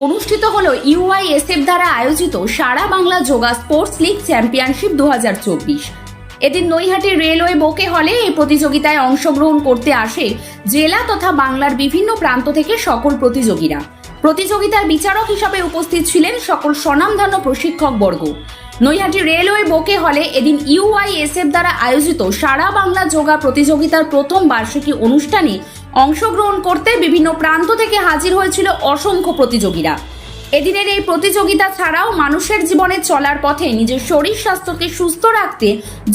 অনুষ্ঠিত হলো ইউআইএসএফ দ্বারা আয়োজিত সারা Bangla yoga sports league championship দু হাজার চব্বিশ। এদিন নৈহাটি রেলওয়ে বোকে হলে এই প্রতিযোগিতায় অংশগ্রহণ করতে আসে জেলা তথা বাংলার বিভিন্ন প্রান্ত থেকে সকল প্রতিযোগীরা। প্রতিযোগিতার বিচারক হিসাবে উপস্থিত ছিলেন সকল স্বনামধন্য প্রশিক্ষক বর্গ। নৈহাটি রেলওয়ে বোকে হলে এদিন ইউআইএসএফ দ্বারা আয়োজিত সারা বাংলা যোগা প্রতিযোগিতার প্রথম বার্ষিকী অনুষ্ঠানে অংশগ্রহণ করতে বিভিন্ন প্রান্ত থেকে হাজির হয়েছিল অসংখ্য প্রতিযোগীরা। এদিনের এই প্রতিযোগিতা ছাড়াও মানুষের জীবনে চলার পথে নিজের শরীর স্বাস্থ্যকে সুস্থ রাখতে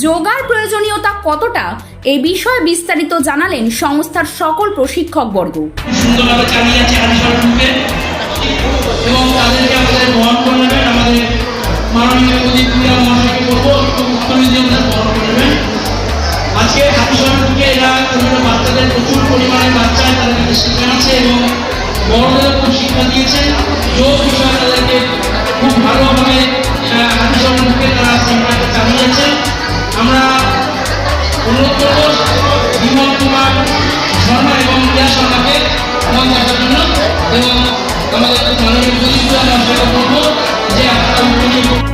যোগার প্রয়োজনীয়তা কতটা এই বিষয়ে বিস্তারিত জানালেন সংস্থার সকল প্রশিক্ষক বর্গ। সুন্দরভাবে চালিয়ে যাচ্ছে আদিসর গ্রুপে এবং তাদেরকে আমাদের বহন করে আমাদের মাননীয় প্রদীপ ক্রীড়া মহাশয়কে বলব একটু উত্তরী দিয়ে আমাদের বহন করে নেবেন আজকে আদিসর গ্রুপে এরা বিভিন্ন বাচ্চাদের প্রচুর পরিমাণে বাচ্চায় তাদেরকে শেখাচ্ছে এবং বড়দের খুব শিক্ষা দিয়েছে। যোগ বিষয়ে তাদেরকে খুব ভালোভাবে আদিসর গ্রুপে তারা সেমিনারটা চালিয়ে যাচ্ছে। আমরা অনুরোধ করব বিমল কুমার শর্মা এবং প্রিয়া শর্মাকে মঞ্চে আসার জন্য এবং আমাদের মাননীয় প্রদীপ মহাশয়কে বলব যে আপনারা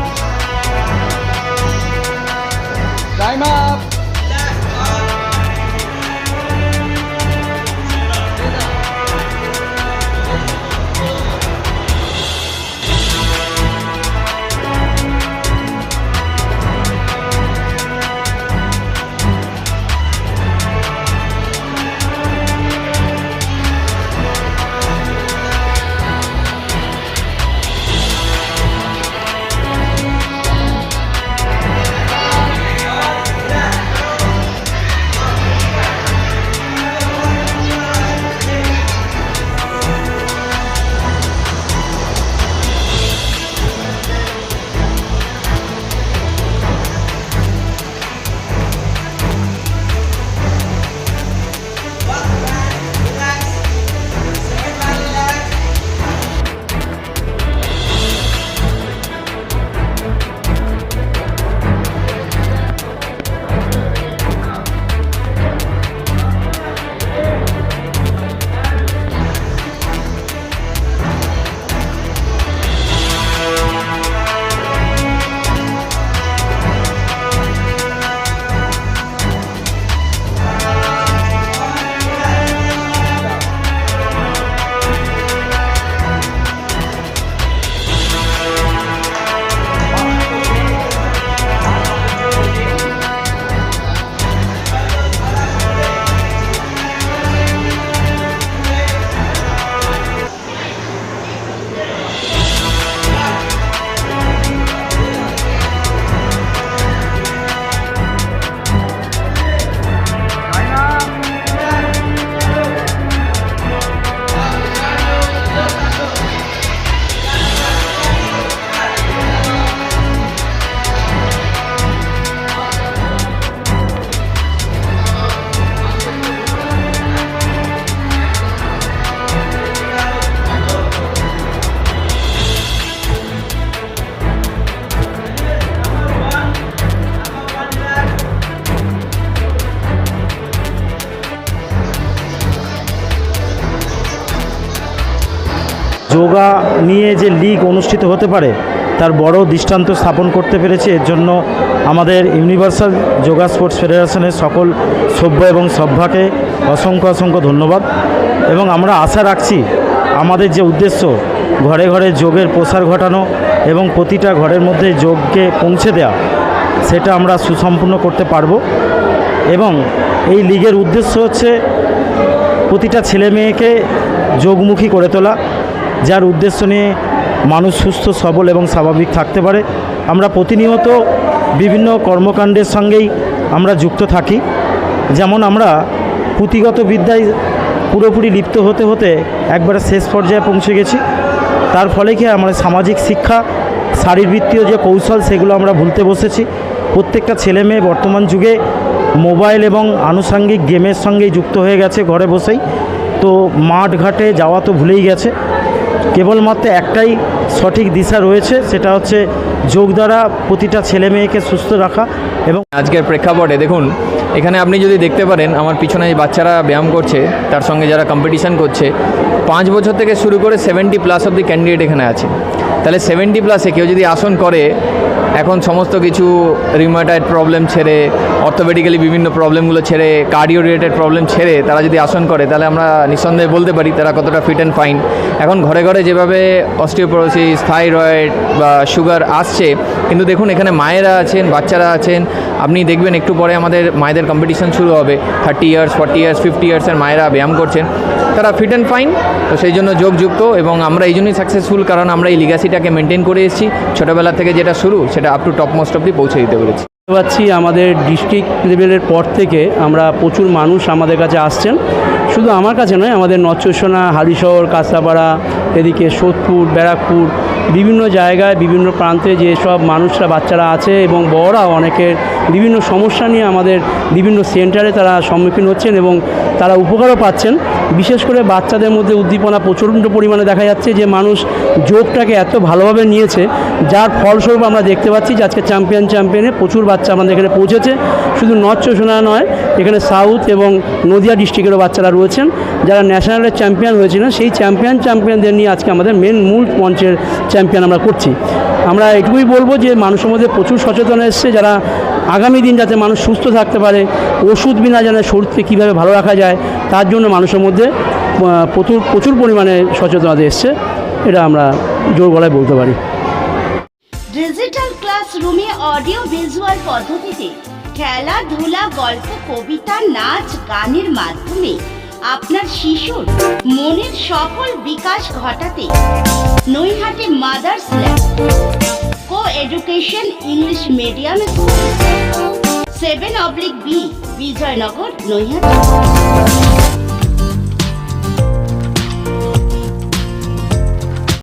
যোগা নিয়ে যে লিগ অনুষ্ঠিত হতে পারে, তার বড় দৃষ্টান্ত স্থাপন করতে পেরেছে। এর জন্য আমাদের ইউনিভার্সাল যোগা স্পোর্টস ফেডারেশনের সকল সভ্য এবং সভ্যাকে অসংখ্য অসংখ্য ধন্যবাদ। এবং আমরা আশা রাখছি, আমাদের যে উদ্দেশ্য, ঘরে ঘরে যোগের প্রসার ঘটানো এবং প্রতিটা ঘরের মধ্যে যোগকে পৌঁছে দেওয়া সেটা আমরা সুসম্পূর্ণ করতে পারব। এবং এই লিগের উদ্দেশ্য হচ্ছে, প্রতিটা ছেলে মেয়েকে যোগমুখী করে তোলা। যার উদ্দেশ্য নিয়ে মানুষ সুস্থ, সবল এবং স্বাভাবিক থাকতে পারে। আমরা প্রতিনিয়ত বিভিন্ন কর্মকাণ্ডের সঙ্গেই আমরা যুক্ত থাকি। যেমন আমরা পুঁথিগত বিদ্যায় পুরোপুরি লিপ্ত হতে হতে একবারে শেষ পর্যায়ে পৌঁছে গেছি। তার ফলে কি আমাদের সামাজিক শিক্ষা, শারীরবৃত্তীয় যে কৌশল, সেগুলো আমরা ভুলতে বসেছি। প্রত্যেকটা ছেলে মেয়ে বর্তমান যুগে মোবাইল এবং আনুষাঙ্গিক গেমের সঙ্গেই যুক্ত হয়ে গেছে ঘরে বসেই। তো মাঠ ঘাটে যাওয়া তো ভুলেই গেছে। কেবলমাত্র একটাই সঠিক দিশা রয়েছে, সেটা হচ্ছে যোগ দ্বারা প্রতিটা ছেলে মেয়েকে সুস্থ রাখা এবং আজকের প্রেক্ষাপটে দেখুন, এখানে আপনি যদি দেখতে পারেন, আমার পিছনে যে বাচ্চারা ব্যায়াম করছে, তার সঙ্গে যারা কম্পিটিশান করছে, পাঁচ বছর থেকে শুরু করে seventy plus of the candidate এখানে আছে। তাহলে সেভেন্টি প্লাসে কেউ যদি আসন করে এখন সমস্ত কিছু রিমাটাইড প্রবলেম ছেড়ে অর্থোপেডিক্যালি বিভিন্ন প্রবলেমগুলো ছেড়ে কার্ডিও রিলেটেড প্রবলেম ছেড়ে তারা যদি আসন করে, তাহলে আমরা নিঃসন্দেহে বলতে পারি তারা কতটা ফিট অ্যান্ড ফাইন এখন ঘরে ঘরে যেভাবে অস্টিওপোরোসিস থাইরয়েড বা সুগার আসছে, কিন্তু দেখুন এখানে মায়েরা আছেন, বাচ্চারা আছেন, আপনি দেখবেন একটু পরে আমাদের মায়েদের কম্পিটিশন শুরু হবে। Thirty years forty years fifty ইয়ার্সের মায়েরা ব্যায়াম করছেন। তারা ফিট অ্যান্ড ফাইন তো সেই জন্য যোগযুক্ত এবং আমরা এই জন্যই সাকসেসফুল কারণ আমরা এই লিগাসিটাকে মেনটেন করে এসেছি। ছোটোবেলা থেকে যেটা শুরু, সেটা আপ টু টপ মোস্ট অব্দি পৌঁছে দিতে পেরেছি। পাচ্ছি আমাদের ডিস্ট্রিক্ট লেভেলের পর থেকে আমরা প্রচুর মানুষ আমাদের কাছে আসছেন। শুধু আমার কাছে নয়, আমাদের নচসোনা, হালিশহর, কাঁচরাপাড়া, এদিকে সোদপুর, ব্যারাকপুর, বিভিন্ন জায়গায়, বিভিন্ন প্রান্তে যেসব মানুষরা, বাচ্চারা আছে এবং বড়রাও অনেকের বিভিন্ন সমস্যা নিয়ে আমাদের বিভিন্ন সেন্টারে তারা সম্মুখীন হচ্ছেন এবং তারা উপকারও পাচ্ছেন। বিশেষ করে বাচ্চাদের মধ্যে উদ্দীপনা প্রচণ্ড পরিমাণে দেখা যাচ্ছে যে মানুষ যোগটাকে এত ভালোভাবে নিয়েছে, যার ফলস্বরূপ আমরা দেখতে পাচ্ছি যে আজকে চ্যাম্পিয়ন চ্যাম্পিয়নে প্রচুর বাচ্চা আমাদের এখানে পৌঁছেছে। শুধু নর্থ চোষণা নয়, এখানে সাউথ এবং নদিয়া ডিস্ট্রিক্টেরও বাচ্চারা রয়েছেন। যারা ন্যাশনালের চ্যাম্পিয়ন হয়েছিলেন, সেই চ্যাম্পিয়ন চ্যাম্পিয়নদের নিয়ে আজকে আমাদের মেন মূল মঞ্চের চ্যাম্পিয়ন আমরা করছি। আমরা এটুকুই বলব যে মানুষের মধ্যে প্রচুর সচেতন এসছে, যারা আগামী দিন যাতে মানুষ সুস্থ থাকতে পারে, ওষুধ বিনা যেন শরীরকে কীভাবে ভালো রাখা যায়, তার জন্য মানুষের মধ্যে প্রচুর প্রচুর পরিমাণে সচেতনতা এসছে, এটা আমরা জোর গলায় বলতে পারি। ডিজিটাল ক্লাসরুমে অডিও ভিজুয়াল পদ্ধতিতে খেলাধুলা গল্প, কবিতা, নাচ, গানের মাধ্যমে আপনার শিশুর মনের সফল বিকাশ ঘটাতে নৈহাটে mothers lab education English medium seven oblique B Bijaynagar Naihati